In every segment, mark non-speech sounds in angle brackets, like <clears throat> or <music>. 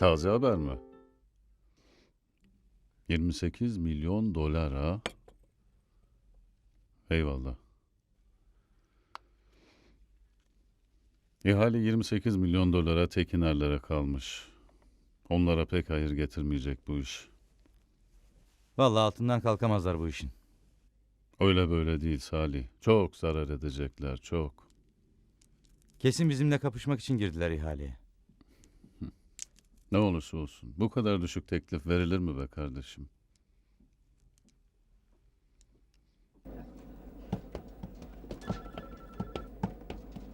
Taze haber mi? 28 milyon dolar ha? Eyvallah. İhale 28 milyon dolara Tekinerlere kalmış. Onlara pek hayır getirmeyecek bu iş. Vallahi altından kalkamazlar bu işin. Öyle böyle değil Salih. Çok zarar edecekler, çok. Kesin bizimle kapışmak için girdiler ihaleye. Ne olursa olsun. Bu kadar düşük teklif verilir mi be kardeşim?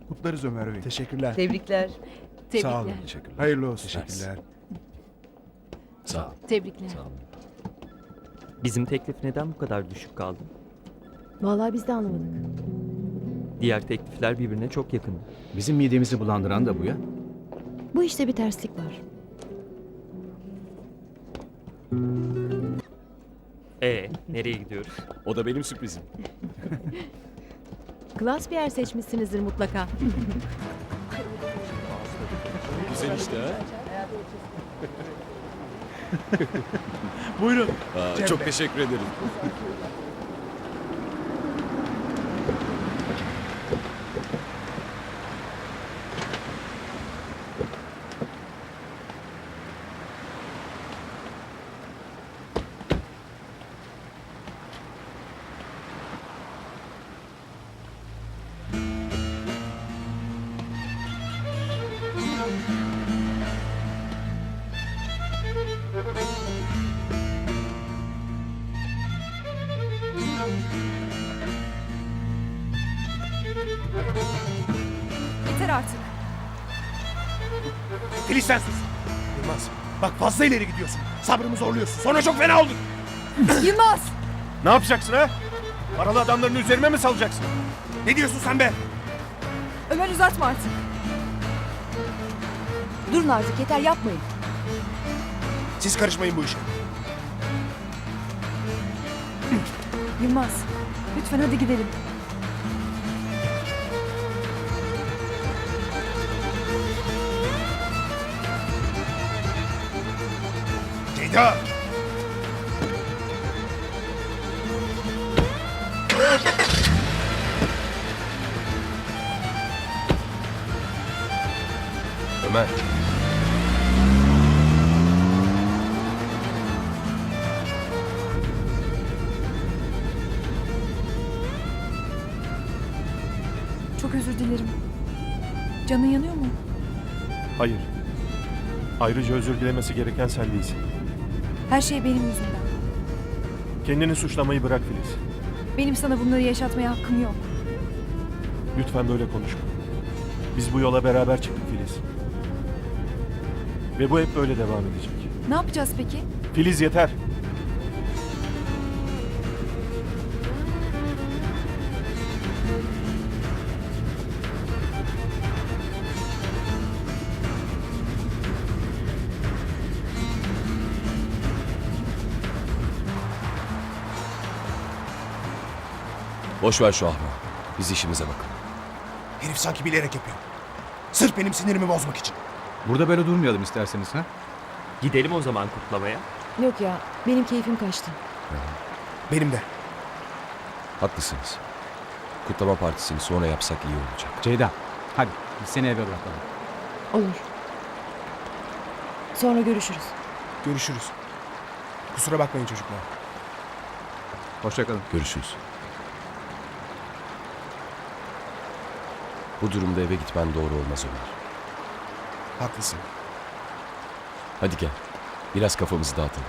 Kutlarız Ömer Bey. Teşekkürler. Tebrikler. Sağ olun. Teşekkürler. Hayırlı olsun. Teşekkürler. Sağ ol. Tebrikler. Sağ ol. Bizim teklif neden bu kadar düşük kaldı? Vallahi biz de anlamadık. Diğer teklifler birbirine çok yakındı. Bizim midemizi bulandıran da bu ya. Bu işte bir terslik var. E nereye gidiyoruz? O da benim sürprizim. Klas bir yer seçmişsinizdir mutlaka. Güzel işte ha. Buyurun. Aa, çok teşekkür ederim. Yeter artık. Filiz sen sus. Yılmaz. Bak fazla ileri gidiyorsun. Sabrımı zorluyorsun. Sonra çok fena oldun. <clears throat> Yılmaz! Ne yapacaksın ha? Paralı adamlarını üzerime mi salacaksın? Ne diyorsun sen be? Ömer uzatma artık. Durun artık yeter yapmayın. Siz karışmayın bu işe. Yılmaz lütfen hadi gidelim. Ceyda. Ömer. Özür dilerim. Canın yanıyor mu? Hayır. Ayrıca özür dilemesi gereken sen değilsin. Her şey benim yüzümden. Kendini suçlamayı bırak Filiz. Benim sana bunları yaşatmaya hakkım yok. Lütfen böyle konuşma. Biz bu yola beraber çıktık Filiz. Ve bu hep böyle devam edecek. Ne yapacağız peki? Filiz yeter. Boş ver şu ahma. Biz işimize bakalım. Herif sanki bilerek yapıyor. Sırf benim sinirimi bozmak için. Burada böyle durmayalım isterseniz ha? Gidelim o zaman kutlamaya. Yok ya benim keyfim kaçtı. Benim de. Haklısınız. Kutlama partisini sonra yapsak iyi olacak. Ceyda hadi biz seni eve bırakalım. Olur. Sonra görüşürüz. Görüşürüz. Kusura bakmayın çocuklar. Hoşçakalın. Görüşürüz. Bu durumda eve gitmen doğru olmaz Ömer. Haklısın. Hadi gel. Biraz kafamızı dağıtalım.